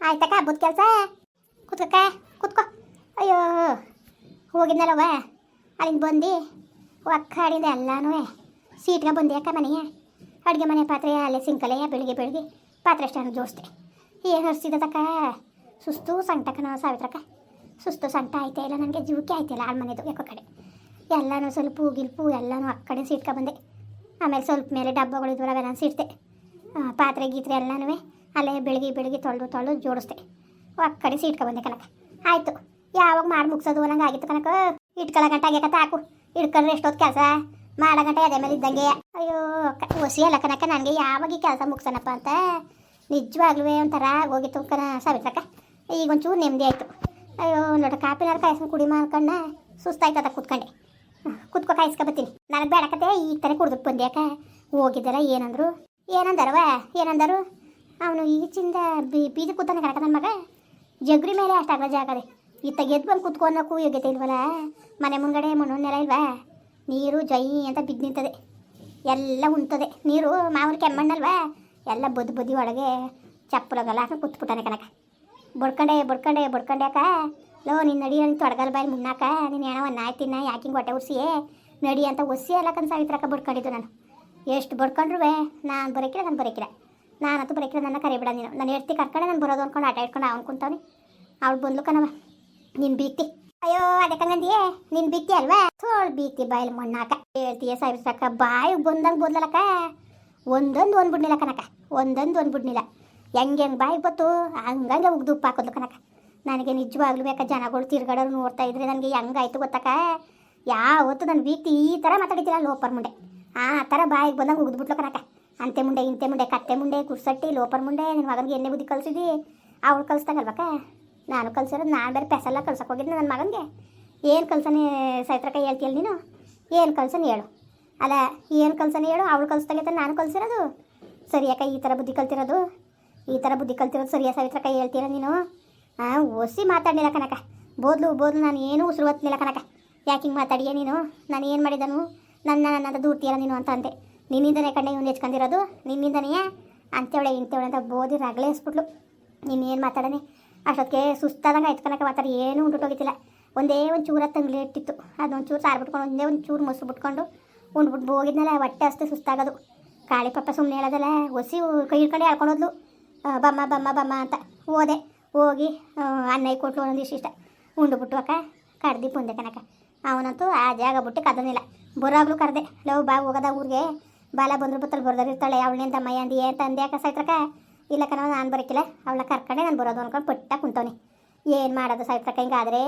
ಆಯ್ತಕ್ಕ ಹಬ್ಬದ ಕೆಲಸ? ಕುತ್ಕಕ್ಕ ಕುತ್ಕೋ. ಅಯ್ಯೋ ಹೋಗಿದ್ನಲ್ಲವ ಅಲ್ಲಿಂದ ಬಂದು. ಒಕ್ಕಾಡಿಂದ ಎಲ್ಲಾನು ಸೀಟ್ಗೆ ಬಂದೆ ಅಕ್ಕ ಮನೆಯ ಅಡುಗೆ ಮನೆ ಪಾತ್ರೆ ಅಲ್ಲೇ ಸಿಂಕಲೆಯ ಬೆಳಿಗ್ಗೆ ಬೆಳಿಗ್ಗೆ. ಪಾತ್ರೆ ಅಷ್ಟನ್ನು ಜೋಡಿಸ್ದೆ. ಏನು ಹರಿಸಿದಕ್ಕ ಸುಸ್ತು ಸಂಟಕನ ಸಾವಿತ್ರಕ್ಕ. ಸುಸ್ತು ಸಂಟ ಆಯ್ತಾ ಇಲ್ಲ ನನಗೆ, ಜೀವಕ್ಕೆ ಆಯ್ತಿಲ್ಲ ಆ ಮನೆದು ಯಾಕೋ ಕಡೆ. ಎಲ್ಲನೂ ಸ್ವಲ್ಪ ಗಿಲ್ಪು ಎಲ್ಲನೂ ಆ ಕಡೆ ಸೀಟ್ಕ ಬಂದೆ. ಆಮೇಲೆ ಸ್ವಲ್ಪ ಮೇಲೆ ಡಬ್ಬಗಳು ಇದ್ವಲ್ಲ ಅವೆಲ್ಲ ಸಿಡ್ತೆ ಪಾತ್ರೆ ಗೀತ್ರೆ ಎಲ್ಲನೂ ಅಲ್ಲೇ ಬೆಳಗ್ಗೆ ಬೆಳಗ್ಗೆ ತೊಳೆದು ತೊಳೆದು ಜೋಡಿಸ್ದೆ. ಒಕ್ಕಡೆ ಕಡೆ ಇಟ್ಕೊಬಂದೆ ಬಂದೆ ಕನಕ ಆಯಿತು. ಯಾವಾಗ ಮಾಡಿ ಮುಗಿಸೋದು ಅನ್ನಂಗೆ ಆಗಿತ್ತು ಕನಕ ಇಟ್ಕೊಳ್ಳೋ ಗಂಟೆ ಆಗ್ಯಾಕತ್ತ ಹಾಕು. ಇಟ್ಕೊಂಡ್ರೆ ಎಷ್ಟೊತ್ತು ಕೆಲಸ? ಮಾಡೋ ಗಂಟೆ ಅದೇ ಮೇಲೆ ಇದ್ದಂಗೆ. ಅಯ್ಯೋ ಒಸಿ ಅಲ್ಲ ಕನಕ ನನಗೆ. ಯಾವಾಗ ಈ ಕೆಲಸ ಮುಗಿಸೋಣಪ್ಪ ಅಂತ. ನಿಜವಾಗ್ಲೂ ಒಂಥರ ಹೋಗಿತ್ತು ಕನ ಸಾವಿತ್ರಕ್ಕ. ಈಗ ಒಂಚೂರು ನೆಮ್ಮದಿ ಆಯಿತು. ಅಯ್ಯೋ, ನೋಡ, ಕಾಪಿನಾರ ಕಾಯಿಸ್ಕೊಂಡು ಕುಡಿ ಮಾಡ್ಕೊಂಡ ಸುಸ್ತಾಯ್ತದ ಕೂತ್ಕೊಂಡೆ. ಕುತ್ಕೊ, ಕಾಯಿಸ್ಕೊ ಬರ್ತೀನಿ. ನನಗೆ ಬೇಡಕತ್ತೆ ಈಗ ತಾನೇ ಕುಡ್ದು ಬಂದ್ಯಾಕ ಹೋಗಿದ್ದಾರ ಏನಂದ್ರು? ಏನಂದಾರವ ಏನಂದರು? ಅವನು ಈಚಿಂದ ಬಿ, ಬೀದಿ ಕೂತಾನೆ ಕಣಕ ನನ್ನ ಮಗ. ಜಗ್ರಿ ಮೇಲೆ ಅಷ್ಟಾಗಲ್ಲ ಜಾಗ ಆಗದೆ. ಇತ್ತ ಗೆದ್ದು ಬಂದು ಕುತ್ಕೊಳಕ್ಕೂ ಯೋಗ್ಯತೆ ಇಲ್ವಲ್ಲ? ಮನೆ ಮುಂಗಡೆ ಮಣ್ಣು ಇಲ್ವಾ? ನೀರು ಜೈ ಅಂತ ಬಿದ್ದು ನಿಂತದೆ. ಎಲ್ಲ ಉಣ್ತದೆ. ನೀರು ಮಾಮೂಲಿ ಕೆಮ್ಮಣ್ಣಲ್ವಾ? ಎಲ್ಲ ಬದು ಬದಿ ಒಳಗೆ ಚಪ್ಪಲಗಲ್ಲ ಹಾಕಿ ಕೂತ್ಬಿಟ್ಟಾನೆ ಕನಕ ಬಡ್ಕಂಡೆ ಬಡ್ಕಂಡೆ ಬಡ್ಕಂಡೆ ಅಕ್ಕ. ಲೋ, ನೀನು ನಡಿ ಅಂತ ತೊಡಗಲ್ ಬಾಯಿ ಮುನ್ನಾಕ ನೀನು ಆಯ್ತು ನಾ ಯಾಕಿಂಗ್ ಹೊಟ್ಟೆ ಉರ್ಸಿಯೇ? ನಡಿ ಅಂತ ಒಸಿ ಎಲ್ಲ ಕನ್ ಅಕ್ಕ ಬಡ್ಕೊಂಡಿದ್ದು ನಾನು. ಎಷ್ಟು ಬಡ್ಕೊಂಡ್ರು ನಾನು ಬರೋಕಿಲ್ಲ ನಾನು ಬರೋಕಿಲ್ಲ. ನಾನಂತೂ ಬರೋಕಿಲ್ಲ ನನ್ನ ಕರಿಬೇಡ ನೀನು. ನಾನು ಹೆಡ್ತಿ ಕರ್ಕೊಂಡೆ, ನಾನು ಬರೋದು ಅನ್ಕೊಂಡು ಆಟ ಇಟ್ಕೊಂಡು ಅವ್ನು ಕುಂತವ್ನಿ. ಅವ್ಳು ಬಂದ್ಲು ಕಣವ ನಿನ್ ಬೀತಿ. ಅಯ್ಯೋ ಅದಕ್ಕಂಗಂದಿಯೇ ನಿನ್ ಬೀಕ್ತಿ ಅಲ್ವಾ? ಥೋಳ್ ಬೀಕ್ತಿ ಬಾಯಲ್ಲಿ ಮಣ್ಣಾಕ. ಹೇಳ್ತೀಯ ಸಾವಿತ್ರಕ್ಕ ಬಾಯಿ ಬಂದಂಗೆ ಬೋದ್ಲಕ್ಕ ಒಂದೊಂದು ಒಂದು ಕನಕ ಒಂದೊಂದು ಒಂದು ಹೆಂಗೆ ಹೆಂಗೆ ಬಾಯಿಗೆ ಬತ್ತು ಹಂಗಂಗೆ ಉಗ್ದು ಉಪ್ಪು ಕನಕ ನನಗೆ ನಿಜವಾಗ್ಲೂ ಬೇಕಾ ಜನಗಳು ತಿರ್ಗಾಡೋರು ನೋಡ್ತಾ ಇದ್ರೆ ನನಗೆ ಹೆಂಗಾಯ್ತು ಗೊತ್ತಕ್ಕ? ಯಾವತ್ತು ನನ್ನ ಬೀಕ್ತಿ ಈ ಥರ ಮಾತಾಡಿತಿಲ್ಲ ಲೋಪರ್ ಮುಂಡೆ. ಆ ಥರ ಬಾಯಿಗೆ ಬಂದಂಗೆ ಉಗ್ದ್ಬಿಟ್ಲು ಕನಕ ಅಂತೆ ಮುಂಡೆ, ಇಂತೆ ಮುಂಡೆ, ಕತ್ತೆ ಮುಂಡೆ, ಕುರ್ಸಟ್ಟಿ, ಲೋಪರ್ ಮುಂಡೆ ನಿನ್ನ ಮಗನಿಗೆ ಎಣ್ಣೆ ಬುದ್ಧಿ ಕಲ್ಸಿದಿ? ಅವಳು ಕಲ್ಸ್ದಂಗಲ್ವಕ್ಕ ನಾನು ಕಲ್ಸಿರೋದು ನಾನು ಬೇರೆ ಪೆಸಲ್ಲ ಕಲ್ಸಕ್ಕೆ ಹೋಗಿದ್ದೆ ನನ್ನ ಮಗನಿಗೆ. ಏನು ಕಲ್ಸನೆ ಸೈತ್ರಕ್ಕ ಹೇಳ್ತೀಯಲ್ಲ ನೀನು? ಏನು ಕಲ್ಸನೆ ಹೇಳು. ಅಲ್ಲ, ಏನು ಕಲ್ಸನೆ ಹೇಳು? ಅವಳು ಕಲ್ಸ್ದಾಗೈತೆ ನಾನು ಕಲ್ಸಿರೋದು. ಸರಿ ಈ ಥರ ಬುದ್ಧಿ ಕಲ್ತಿರೋದು. ಈ ಥರ ಬುದ್ಧಿ ಕಲ್ತಿರೋದು ಸರಿಯಾ ಕೈ ಹೇಳ್ತೀರ ನೀನು? ಹಾಂ ಓಸಿ ಮಾತಾಡಲಿಲ್ಲ ಕನಕ ಬೋದ್ಲು ಬೋದ್ಲು ನಾನು ಏನೂ ಉಸಿರು ಹೊತ್ತಿಲ್ಲ ಕನಕ ಯಾಕೆ ಹಿಂಗೆ ಮಾತಾಡಿಯ ನೀನು? ನಾನು ಏನು ಮಾಡಿದನು? ನನ್ನ ನನ್ನ ದೂರ್ತೀಯಲ್ಲ ನೀನು ಅಂತ ಅಂದೆ. ನಿನ್ನಿಂದನೇ ಕಣ್ಣೆ ಇವ್ನು ಹೆಚ್ಕೊಂಡಿರೋದು ನಿನ್ನಿಂದನೇ ಅಂತೇವಳೆ ಇಂತೇವಳೆ ಅಂತ ಬೋದಿ ರಗಳೆ ನೀನೇನು ಮಾತಾಡನೆ? ಅಷ್ಟೊತ್ತಿಗೆ ಸುಸ್ತಾದಂಗೆ ಕನಕ ಮಾತಾಡಿ ಏನೂ ಹೋಗಿತಿಲ್ಲ ಒಂದೇ ಒಂದು ಚೂರ ತಂಗ್ಲಿ ಇಟ್ಟಿತ್ತು ಅದೊಂದು ಚೂರು ಸಾರು ಬಿಟ್ಕೊಂಡು, ಒಂದೇ ಒಂದು ಚೂರು ಮೊಸರು ಬಿಟ್ಕೊಂಡು ಉಂಡ್ಬಿಟ್ಟು ಹೋಗಿದ್ನಲ್ಲ, ಹೊಟ್ಟೆ ಅಷ್ಟೇ ಸುಸ್ತಾಗೋದು. ಕಾಳಿ ಪಪ್ಪ ಸುಮ್ಮನೆ ಹೇಳೋದಲ್ಲ, ಒಸಿ ಕೈ ಹಿಡ್ಕೊಂಡು ಹೇಳ್ಕೊಂಡೋದ್ಲು ಬಮ್ಮ ಬಮ್ಮ ಬಮ್ಮ ಅಂತ ಹೋದೆ. ಹೋಗಿ ಅನ್ನೈ ಕೊಟ್ಲು ಒಂದೊಂದಿಷ್ಟು ಇಷ್ಟ ಉಂಡುಬಿಟ್ಟು ಅಕ್ಕ ಕಡ್ದಿ ಪುಂದೆ ಕನಕ ಅವನಂತೂ ಆ ಜಾಗ ಬಿಟ್ಟು ಕದನಿಲ್ಲ ಬರೋಗ್ಲು ಕರೆದೆ. ಲವ್ ಬಾ ಹೋಗದ ಊರಿಗೆ ಬಾಲ ಬಂದ್ರು ಬತ್ತಲ್ ಬರ್ದಾರ ಇರ್ತಾಳೆ ಅವಳಿಂದ ಮೈ ಅಂದಿ ಅಂತ ಅಂದೆ. ಯಾಕೆ ಸಾಯ್ತ್ರಕ ಇಲ್ಲ ಕಣ, ನಾನು ಬರಕಿಲ್ಲ. ಅವಳ ಕರ್ಕೊಂಡೆ ನಾನು ಬರೋದು ಅನ್ಕೊಂಡು ಪಟ್ಟ ಕುಂತವನಿ. ಏನು ಮಾಡೋದು ಸೈತ್ರಕ ಹಿಂಗಾದ್ರೆ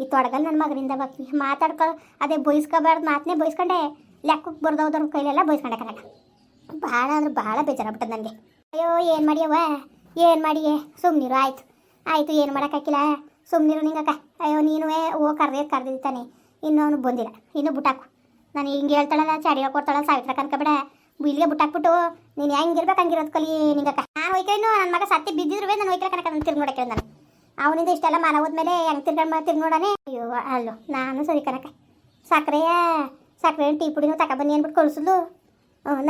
ಈ ತೊಡಗಲ್ ನನ್ನ ಮಗನಿಂದ ಬಾಕಿ ಮಾತಾಡ್ಕೊ ಅದೇ ಬೈಸ್ಕೋಬಾರ್ದು ಮಾತನ್ನೇ ಬೈಸ್ಕೊಂಡೆ. ಲೆಕ್ಕಕ್ಕೆ ಬರ್ದವ್ದವ್ರ ಕೈಲೆಲ್ಲ ಬೈಸ್ಕೊಂಡೆ ಕನಕ ಭಾಳ ಅಂದ್ರೆ ಭಾಳ ಬೇಜಾರಾಗ್ಬಿಟ್ಟದ ನನಗೆ ಅಯ್ಯೋ, ಏನು ಮಾಡಿಯವ್ವ? ಏನು ಮಾಡಿಯೇ? ಸುಮ್ಮನಿರು ಆಯಿತು. ಆಯಿತು, ಏನು ಮಾಡೋಕ್ಕಾಗಿಲ್ಲ ಸುಮ್ಮನಿರು ನಿಂಗಕ್ಕ. ಅಯ್ಯೋ ನೀನು ಓ, ಕರ್ದೇ ಕರ್ದಿದ್ದಾನೆ. ಇನ್ನೂ ಅವನು ಬಂದಿಲ್ಲ. ಇನ್ನೂ ಬುಟ್ಟಾಕು. ನಾನು ಹಿಂಗೆ ಹೇಳ್ತಾಳಲ್ಲ ಚಾಡಿ ಕೊಡ್ತಾಳಲ್ಲ ಸಾವಿತ್ರ ಕನ್ಕಬೇಡ ಇಲ್ಲಿಗೆ ಬುಟ್ಟಾಕ್ಬಿಟ್ಟು, ನೀನು ಹೆಂಗಿರ್ಬೇಕು ಹಂಗಿರೋದು ಕಲಿ ನಿಂಗೆ ನಾನು ಒಯ್ಕೇನು ನನ್ನ ಮಗ ಸತ್ತಿ ಬಿದ್ದಿದ್ರು ನಾನು ಒಯ್ಕಲ ಕನಕ ನಾನು ತಿರ್ಗಿ ನೋಡಕ್ಕೆ ನಾನು. ಅವನಿಂದ ಇಷ್ಟೆಲ್ಲ ಮನ ಹೋದ್ಮೇಲೆ ಹೆಂಗೆ ತಿರ್ಗಂಡು ತಿರ್ಗಿ ನೋಡಾನೆ. ಅಯ್ಯೋ, ಅಲ್ಲೋ, ನಾನು ಸರಿ ಕನಕ. ಸಕ್ಕರೆಯ ಸಕ್ಕರೆ ಟೀ ಪುಡಿನೂ ತಗೊಬನ್ನಿ ಅಂದ್ಬಿಟ್ಟು ಕಳಿಸಿದ್ಲು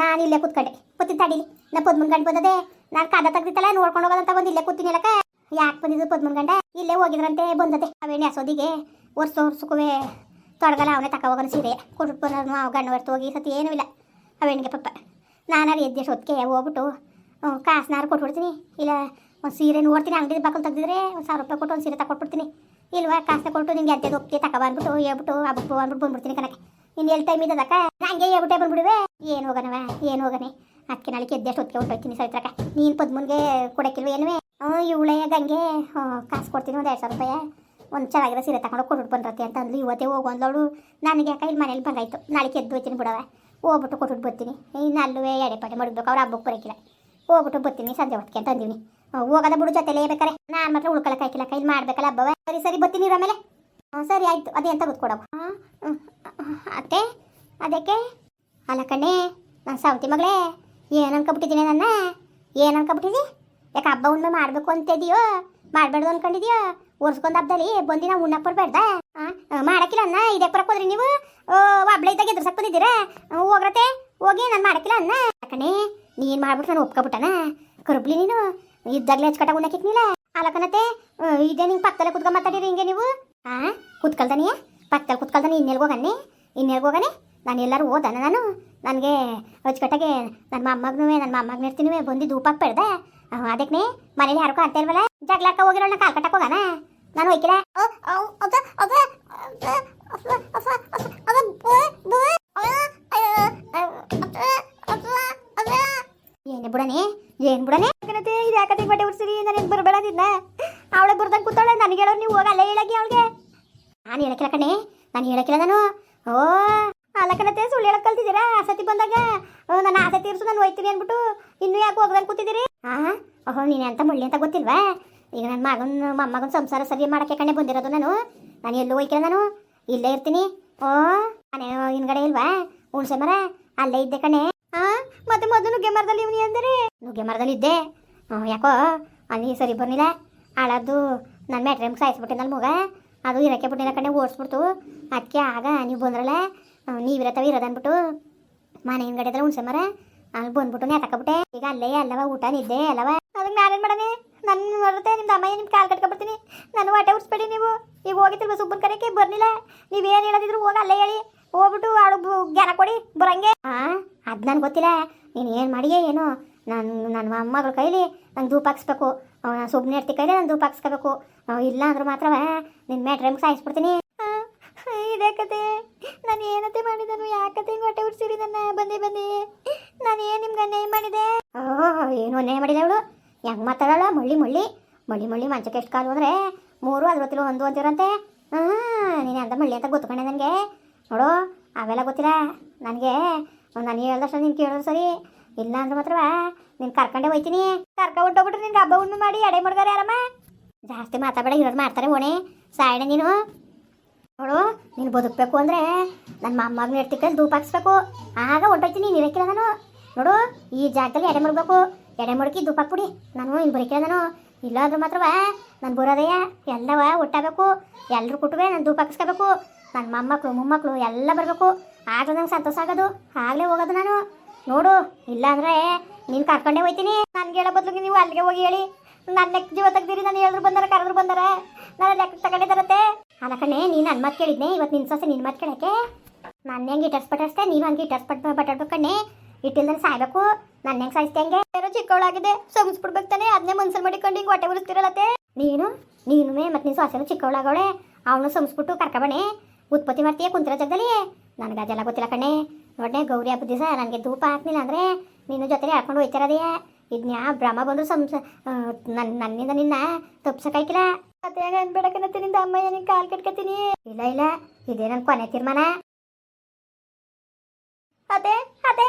ನಾನು ಇಲ್ಲೇ ಕೂತ್ಕೊಂಡೆ. ಕೂತಿ ತಡೀಲಿ ನಾ ಪದ್ಮನ್ ಬಂದದೆ. ನಾನು ಕದ ತೆಗ್ದಿತ್ತಲ್ಲ, ನೋಡ್ಕೊಂಡು ಹೋಗೋದಂತ ಬಂದು ಇಲ್ಲೇ ಕೂತೀನಿ ಅಲ್ಲಕ್ಕ. ಯಾಕೆ ಬಂದಿದ್ದು ಪದ್ಮನ್ ಗಂಡ? ಇಲ್ಲೇ ಹೋಗಿದ್ರಂತೆ, ಬಂದದೆ. ಅವೇಣಿ ಹಸೋದಿಗೆ ವರ್ಷ ವರ್ಷಕ್ಕೂ ತೊಡಗಲ್ಲ, ಅವನೇ ತಕ ಹೋಗೋಣ ಸೀರೆ. ಕೊಟ್ಬಿಟ್ಟು ಬಂದ್ರು ಗಂಡು ಹೊರ್ತು ಹೋಗಿ ಸತಿ ಏನೂ ಇಲ್ಲ. ಅವೇಣಿಗೆ ಪಪ್ಪ ನಾನು ಎದ್ದೆ ಹೊತ್ತಿಗೆ ಹೋಗ್ಬಿಟ್ಟು ಕಾಸ್ನಾರು ಕೊಟ್ಬಿಡ್ತೀನಿ. ಇಲ್ಲ, ಒಂದು ಸೀರೆ ನೋಡ್ತೀನಿ ಅಂಗಡಿ ಬಾಕಲ್ ತೆಗ್ದಿದ್ರೆ ಒಂದು ಸಾವಿರ ರೂಪಾಯಿ ಕೊಟ್ಟು ಒಂದು ಸೀರೆ ತಗೊಟ್ಬಿಡ್ತೀನಿ ಇಲ್ವಾ, ಕಾಸ್ನ ಕೊಟ್ಟು ನಿಂಗೆ ಅದೇ ಒಪ್ಪಿಗೆ ತಕ ಬಂದ್ಬಿಟ್ಟು, ಹೇಳ್ಬಿಟ್ಟು ಹಬ್ಬಕ್ಕೆ ಅಂದ್ಬಿಟ್ಟು ಬಂದ್ಬಿಡ್ತೀನಿ ಕಣಕ್ಕೆ. ಇನ್ನು ಎಲ್ಲಿ ಟೈಮ್ ಇದ್ದದಕ್ಕ? ಹಂಗೆ ಹೇಳ್ಬಿಟ್ಟೆ ಬಂದ್ಬಿಡುವೆ. ಏನು ಹೋಗನವ, ಏನು ಹೋಗನೆ. ಅದಕ್ಕೆ ನಾಳೆ ಎದ್ದೆಷ್ಟು ಹೊತ್ತಿಗೆ ಹೊಟ್ಟೋಗ್ತೀನಿ ಸವಿತ್ರಕ್ಕ. ನೀನು ಪದ್ಮನ್ಗೆ ಕೊಡಕ್ಕಿಲ್ವ ಏನುವೆ ಇವಳೆ ಗಂಗೆ. ಕಾಸು ಕೊಡ್ತೀನಿ ಒಂದು ಎರಡು ಸಾವಿರ ರೂಪಾಯಿ. ಒಂದು ಚೆನ್ನಾಗಿರೋ ಸೀರೆ ತಗೊಂಡು ಕೊಟ್ಬಿಟ್ಟು ಬಂದ್ರತಿ ಅಂತ ಅಂದ್ಲು. ಇವತ್ತೇ ಹೋಗು ಅಂದವಳು ನನಗೆ ಯಾಕೆ ಇಲ್ಲಿ ಮನೇಲಿ ಬಂದಾಯ್ತು. ನಾಳೆ ಎದ್ದು ಹೋಗ್ತೀನಿ ಬಿಡವೆ ಹೋಗ್ಬಿಟ್ಟು ಕೊಟ್ಬಿಟ್ಟು ಬರ್ತೀನಿ. ಇನ್ನು ಅಲ್ಲೂ ಎಡೆ ಪಡೆ ಮಾಡಬೇಕು ಅವ್ರು ಹಬ್ಬಕ್ಕೆ ಬರೋಕಿಲ್ಲ. ಹೋಗ್ಬಿಟ್ಟು ಬರ್ತೀನಿ ಸಂಜೆ ಹೊತ್ತಿಗೆ ಅಂತ ಅಂದೀನಿ ಹೋಗೋದ ಬಿಡು ಜೊತೆಲೇ ಬೇಕಾರೆ. ನಾನು ಮಾತ್ರ ಉಳ್ಕೊಳಕ್ಕೆ ಹಾಕಿಲ್ಲ. ಕೈಲಿ ಮಾಡ್ಬೇಕಲ್ಲ ಹಬ್ಬವ. ಸರಿ ಸರಿ, ಬರ್ತೀನಿ ಆಮೇಲೆ. ಹ್ಞೂ ಸರಿ, ಆಯಿತು. ಅದೇ ಅಂತ ಗೊತ್ಕೊಡವು ಹಾಂ ಅದಕ್ಕೆ? ಅಲ್ಲ ಕಣ್ಣೆ, ನಾನು ಸಾವತಿ ಮಗಳೇ, ಏನು ಅನ್ಕೊಬಿಟ್ಟಿದ್ದೀನಿ ನನ್ನ? ಏನು ಅನ್ಕೊಬಿಟ್ಟಿದ್ದಿ ಯಾಕೆ ಹಬ್ಬ ಉಣ್ಮೆ ಮಾಡಬೇಕು ಅಂತಿದೆಯೋ? ಮಾಡಬೇಡ್ದು ಅನ್ಕೊಂಡಿದ್ಯೋ? ಒರ್ಸ್ಕೊಂಡ್ ಹಬ್ಬದಲ್ಲಿ ಬಂದಿನ ಉಣ್ಣಕ್ ಬರ್ಬೇಡ್ದ ಮಾಡಕ್ಕಿಲ್ಲ ಅನ್ನ ಇದಕ್ಕೆ ಬರಕ್ ಹೋದ್ರಿ ನೀವು? ಒಬ್ಳೆ ಇದ್ದಾಗ ಎದುರ್ಸಕ್ ಬಂದಿದ್ದೀರ? ಹೋಗ್ರತೆ ಹೋಗಿ ನಾನು ಮಾಡಕ್ಕಿಲ್ಲ ಅಣ್ಣ ಕಣೆ, ನೀನು ಮಾಡ್ಬಿಟ್ಟು ನಾನು ಒಪ್ಕೊಬಿಟ್ಟನ? ಕರುಬ್ಲಿ ನೀನು? ಇದ್ದಾಗಲೇ ಹಚ್ಕಟ್ಟ ಉಣ್ಣಕ್ಕಿಕ್ನಿಲ್ಲ ಅಲಕನತೆ ಇದೇ ನಿಂಗೆ ಪಕ್ಕದಲ್ಲೇ ಕುತ್ಕೊಂಡ್ ಮಾತಾಡಿರಿ ಹಿಂಗೆ ನೀವು. ಹಾ ಕುತ್ಕಲ್ದನಿಯ ಪಕ್ಕದಲ್ಲಿ ಕುತ್ಕಲ್ತಾನೆ ಇನ್ನೆಲ್ಗೆ ಹೋಗನೆ ಇನ್ನೆಲ್ಗೆ ಹೋಗನೆ? ನಾನು ಎಲ್ಲರೂ ಓದನ ನಾನು? ನನಗೆ ಅಚ್ಚುಕಟ್ಟಾಗೆ ನನ್ನ ಮೊಮ್ಮಗನೂ ನನ್ನ ಮೊಮ್ಮಗನ ಇರ್ತೀನಿ ಬಂದು ಧೂಪಾಕ್ ಬೆಳ್ದೆ ಅದಕ್ಕೆ ಮನೇಲಿ ಯಾರು ಅಂತ ಇಲ್ವಲ್ಲ? ಜಗ್ಲಾಕ ಹೋಗಿರೋಣ ಕಾಲ್ ಕಟ್ಟಕ್ಕೆ ಹೋಗಣ ನಾನು ಹೋಯ್ಕಿಲ್ಲ ಏನು ಬುಡನೆ ಬುಡನೇ ಬುಡನೆ? ಯಾಕನತೆ ಇದು ಯಾಕತೆ ಬಟ್ಟೆ ಉಡ್ಸಿರಿ ನನಗೆ ಬರಬೇಡದಿದ್ನ ಅವಳೆ ಬರ್ದಂಗೆ ಕೂತಾಳೆ ನನಗೆ ಹೇಳೋರು ನೀವು ಹೋಗಲ್ಲ ಹೇಳಕ್ಕೆ ಅವಳಿಗೆ. ನಾನು ಹೇಳಕ್ಕಿಲ್ಲ ಕಣೆ ನಾನು ಹೇಳಕ್ಕಿಲ್ಲ ನಾನು. ಓ ಅಲ್ಲಕನತೆ ಸುಳ್ಳು ಹೇಳಕ್ ಕಲ್ತಿದ್ದೀರಾ? ಆಸತಿ ಬಂದಾಗ? ಓ, ನನ್ನ ಆಸೆ ತೀರ್ಸು ನಾನು ಹೋಯ್ತೀನಿ ಅಂದ್ಬಿಟ್ಟು ಇನ್ನೂ ಯಾಕೆ ಹೋಗದಂಗೆ ಕೂತಿದ್ದೀರಿ? ಹಾಂ ಓಹೋ ನೀನು ಅಂತ ಮುಳ್ಳಿ ಅಂತ ಗೊತ್ತಿಲ್ವಾ? ಈಗ ನನ್ನ ಮಗನ, ಮೊಮ್ಮಗನ ಸಂಸಾರ ಸರಿ ಮಾಡಕ್ಕೆ ಕಣ್ಣೆ ಬಂದಿರೋದು ನಾನು. ನಾನು ಎಲ್ಲೂ ಹೋಯ್ಕಿಲ್ಲ ನಾನು. ಇಲ್ಲೇ ಇರ್ತೀನಿ. ಓ, ಮನೆ ಹಿಂದ್ಗಡೆ ಇಲ್ವಾ? ಹುಣ್ಸೆ ಮರ, ಅಲ್ಲೇ ಇದ್ದೆ ಕಣೆ. ಹಾ ಮತ್ತೆ ಮೊದಲು ನುಗ್ಗೆ ಮರದಲ್ಲಿ ಇವನಿ ಅಂದರೆ? ನುಗ್ಗೆ ಮರದಲ್ಲಿ ಇದ್ದೆ. ಹ್ಞೂ ಯಾಕೋ? ಅಲ್ಲಿ ಸರಿ ಬರ್ನಿಲ್ಲ ಹಾಳಾದ್ದು ನನ್ನ ಮೆಟ್ರಿಯಮ್ಗೆ ಸಾಯಿಸ್ಬಿಟ್ಟೆ ನನ್ನ ಮಗ? ಅದು ಇರಕ್ಕೆ ಬಿಟ್ಟಿಲ್ಲ ಕಣೆ, ಓಡಿಸ್ಬಿಡ್ತು. ಅದಕ್ಕೆ ಆಗ ನೀವು ಬಂದ್ರಲ್ಲ? ನೀವಿರತ್ತವ ಇರೋದನ್ಬಿಟ್ಟು ಮನೆ ಹಿಂದ್ಗಡೆ ಹುಣ್ಸೆ ಮರ? ಅಲ್ಲಿ ಬಂದ್ಬಿಟ್ಟು ನೇತಾಕಬಿಟ್ಟೆ ಈಗ ಅಲ್ಲೇ ಅಲ್ಲವ, ಊಟ ನಿದ್ದೆ ಅಲ್ಲವ. ಅದಕ್ಕೆ ನಾನೇನು ಮಾಡನೆ ನನ್ನ ಬರುತ್ತೆ ನಿಮ್ಮ ಅಮ್ಮ ನಿಮ್ಮ ಕಾಲು ಕಟ್ಕೊಬಿಡ್ತೀನಿ. ನಾನು ಹೊಟ್ಟೆ ಉಡ್ಸ್ಬೇಡಿ ನೀವು. ಈಗ ಹೋಗಿತ್ತಿಲ್ವ ಸುಬ್ಬನ ಕರೆಗೆ? ಬರ್ಲಿಲ್ಲ. ನೀವೇನು ಹೇಳೋದಿದ್ರು ಹೋಗ ಅಲ್ಲೇ ಹೇಳಿ. ಹೋಗ್ಬಿಟ್ಟು ಆಳು ಗ್ಯಾರ ಕೊಡಿ, ಬರಂಗೆ. ಹಾ, ಅದು ನನಗೆ ಗೊತ್ತಿಲ್ಲ. ನೀನು ಏನು ಮಾಡಿಯೇ ಏನು. ನಾನು ನನ್ನ ಅಮ್ಮಗಳ ಕೈಲಿ ನಂಗೆ ಧೂಪ ಹಾಕ್ಸ್ಬೇಕು. ಸುಬ್ಬನ ಹೆಡ್ತಿ ಕೈಲಿ ನಾನು ಧೂಪ ಹಾಕ್ಸ್ಕೋಬೇಕು. ಇಲ್ಲ ಅಂದ್ರೆ ಮಾತ್ರವ. ನಿನ್ನ ಮ್ಯಾಟ್ರಮ್ಗೆ ಸಾಯಿಸ್ಬಿಡ್ತೀನಿ? ಇದೇ ಕತೆ. ನಾನು ಏನತ್ತೆ ಮಾಡಿದನು? ಹಿಂಗೆ ಹೊಟ್ಟೆ ಉಡ್ಸಿರಿ ನನ್ನ? ಬಂದೆ ಬಂದೆ ನಾನು ಏನು ನಿಮ್ಗೆ ಅನ್ಯಾಯ ಮಾಡಿದೆ? ಓಹ್ ಏನು ಅನ್ಯಾಯ ಮಾಡಿದೆ ಅವಳು? ಹೆಂಗೆ ಮಾತಾಡಲ್ಲ ಮಳ್ಳಿ ಮಳ್ಳಿ. ಮಳ್ಳಿ ಮಳ್ಳಿ ಮಂಚಕ್ಕೆ ಎಷ್ಟು ಕಾಲು ಅಂದ್ರೆ ಮೂರು ಅರವತ್ತಿಲ್ಲ ಒಂದು ಅಂತಿರಂತೆ. ಹಾಂ, ನೀನು ಅಂತ ಮಳ್ಳಿ ಅಂತ ಗೊತ್ಕೊಂಡೆ ನನಗೆ. ನೋಡು, ಅವೆಲ್ಲ ಗೊತ್ತಿಲ್ಲ. ನನಗೆ ನಾನು ಹೇಳ್ದಷ್ಟು ನೀನು ಕೇಳೋದು ಸರಿ. ಇಲ್ಲ ಅಂದ್ರೆ ಮಾತ್ರ ನೀನು ಕರ್ಕೊಂಡೆ ಹೋಯ್ತೀನಿ. ಕರ್ಕ ಹೊಂಟೋಗ್ಬಿಟ್ರೆ ನಿನ್ಗೆ ಹಬ್ಬ ಉಣ್ಣು ಮಾಡಿ ಎಡೆ ಮಾಡ್ಗಾರೆ ಯಾರಮ್ಮ? ಜಾಸ್ತಿ ಮಾತಾಡಬೇಡ ಇರೋದು ಮಾಡ್ತಾರೆ ಓಣೆ. ಸಾಯಣೆ ನೀನು. ನೋಡು, ನೀನು ಬದುಕಬೇಕು ಅಂದರೆ ನನ್ನ ಮೊಮ್ಮಗನ ಇರ್ತಿಕ್ಕಲ್ಲಿ ಧೂಪ ಹಾಕ್ಸ್ಬೇಕು. ಆಗ ಹೊಂಟೋಯ್ತೀನಿ, ನೀನು ಇರಕ್ಕಿಲ್ಲ ನಾನು. ನೋಡು, ಈ ಜಾಗದಲ್ಲಿ ಎಡೆ ಮುಡ್ಬೇಕು ಎಡೆ ಮಡಕಿ ಧೂಪ ಹಾಕ್ಬಿಡಿ ನಾನು ಇನ್ನು ನಾನು ಇಲ್ಲ ಅಂದ್ರೆ ಮಾತ್ರವ ನಾನು ಬರೋದಯ್ಯ ಎಲ್ಲವ ಒಟ್ಟಾಗಬೇಕು. ಎಲ್ಲರೂ ಕುಟುವೆ ನಾನು ಧೂಪ ಹಾಕಿಸ್ಕೋಬೇಕು. ನನ್ನ ಮೊಮ್ಮಕ್ಕಳು ಮೊಮ್ಮಕ್ಕಳು ಎಲ್ಲ ಬರಬೇಕು. ಆಗ ನಂಗೆ ಸಂತೋಷ ಆಗೋದು. ಆಗಲೇ ಹೋಗೋದು ನಾನು. ನೋಡು ಇಲ್ಲ ಅಂದರೆ ನೀನು ಕರ್ಕೊಂಡೇ ಹೋಯ್ತೀನಿ. ನನಗೆ ಹೇಳೋ ಬದಲಿಗೆ ನೀವು ಅಲ್ಲಿಗೆ ಹೋಗಿ ಹೇಳಿ. ನನ್ನ ಲೆಕ್ಕ ಜೀವ ತೆಗ್ದಿರಿ, ನಾನು ಹೇಳಿದ್ರು ಬಂದಾರ, ಕರೆದ್ರು ಬಂದಾರ. ನಾನು ಲೆಕ್ಕ ತಗೊಂಡಿದ್ದಾರತ್ತೆ ಅಲ್ಲ ಕಣೆ ನೀನು ನನ್ನ ಮಾತು ಕೇಳಿದ್ನೆ. ಇವತ್ತು ನಿನ್ನ ಸೊಸೆ ನಿನ್ನ ಮಾತು ಕೇಳಕ್ಕೆ. ನಾನು ಹೆಂಗೆ ಇಟರ್ಸ್ ಪಟಾಡ್ಸ್ತೆ ನೀನು ಹಂಗೆ ಇಟರ್ಸ್ ಪಟ್ ಬಟಾಡ್ಬೇಕು ಕಣ್ಣೆ. ಇಟ್ಟಿಲ್ದನೆ ಸಾಯ್ಬೇಕು. ನನ್ನ ಹೆಂಗ್ ಸಾಯಿಸ್ತಂಗೆ ಯಾರೋ ಚಿಕ್ಕವಳಾಗಿದೆ. ಸೊಗಿಸ್ಬಿಡ್ಬೇಕು ತಾನೆ. ಅದನ್ನೇ ಮನ್ಸಲ್ಲಿ ಮಾಡಿಕೊಂಡು ಹಿಂಗೆ ಹೊಟ್ಟೆ ಉರಿಸ್ತಿರಲ್ಲತ್ತೆ ನೀನು ನೀನು ಮತ್ತೆ ನೀನು ಸೊಸೆನು ಚಿಕ್ಕವಳಾಗವಳೆ. ಅವನು ಸಂಸ್ಬಿಟ್ಟು ಕರ್ಕಬಣೆ ಉತ್ಪತ್ತಿ ಮಾಡ್ತೀಯ ಕುಂತಿರೋ ಜಾಗದಲ್ಲಿ. ನನಗೆ ಅದೆಲ್ಲ ಗೊತ್ತಿಲ್ಲ ಕಣ್ಣೆ. ನೋಡನೆ ಗೌರಿ ಹಬ್ಬದ ದಿವಸ ನನಗೆ ಧೂಪ ಹಾಕ್ಲಿಲ್ಲ ಅಂದರೆ ನಿನ್ನ ಜೊತೆ ಹಾಕೊಂಡು ಹೋಯ್ತಿರೋದೆಯಾ ಇದನ್ನ ಭ್ರಮ ಬಂದು ಸಂಸ ನನ್ನ ನನ್ನಿಂದ ನಿನ್ನ ತಪ್ಸಕ್ಕಾಯ್ಕಿಲ್ಲ. ಹೆಂಗ ಅನ್ಬೇಡಕನತ್ತೆ ನಿಂದ ಅಮ್ಮ ನಿನ್ ಕಾಲ್ ಕಟ್ಕತೀನಿ ಇಲ್ಲ ಇಲ್ಲ. ಇದೇ ನನ್ನ ಕೊನೆ ತೀರ್ಮಾನ. ಅದೇ ಅದೇ